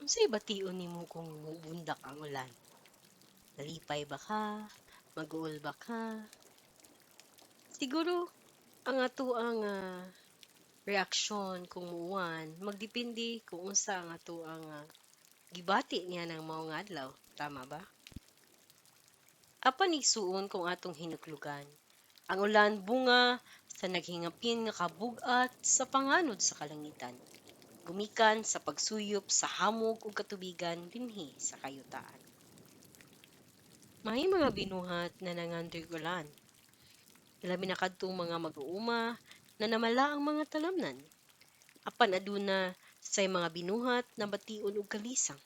Unsay bation nimo kung mubundak ang ulan? Nalipay ba ka? Mag-uol ba ka? Siguro ang ato ang ah, reaksyon kung muuwan magdepende kung unsa ang ato ang ah, gibati niya ng mao adlaw, tama ba? Apan igsuon kung atong hinuklugan. Ang ulan bunga sa naghingapin nga kabug-at sa panganod sa kalangitan. Gumikan sa pagsuyop sa hamog ug katubigan dinhi sa kayutaan. May mga binuhat na nangandoy ulan. Labi na kadtong mga mag-uuma na namala ang mga talamnan. Apan aduna say mga binuhat na bation og kalisang.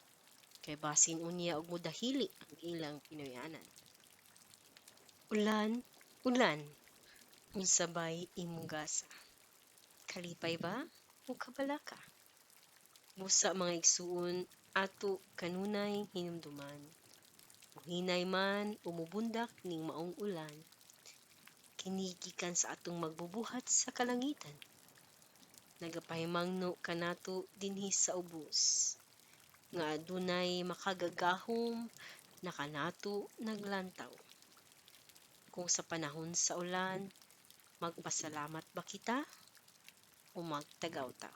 Kay basin unya og mudahili ang ilang Pinoyanan. Ulan, ulan, unsabay imong gasa. Kalipay ba o kabalaka? Busa mga igsuon ato kanunay hinumduman. Muhinay man umubundak ning maong ulan. Kinigikan sa atong magbubuhat sa kalangitan. Nagapahimangno kanato dinhi sa ubos. Nga adunay makagagahom na kanato naglantaw. Kung sa panahon sa ulan, magpasalamat ba kita o magtagaw ta?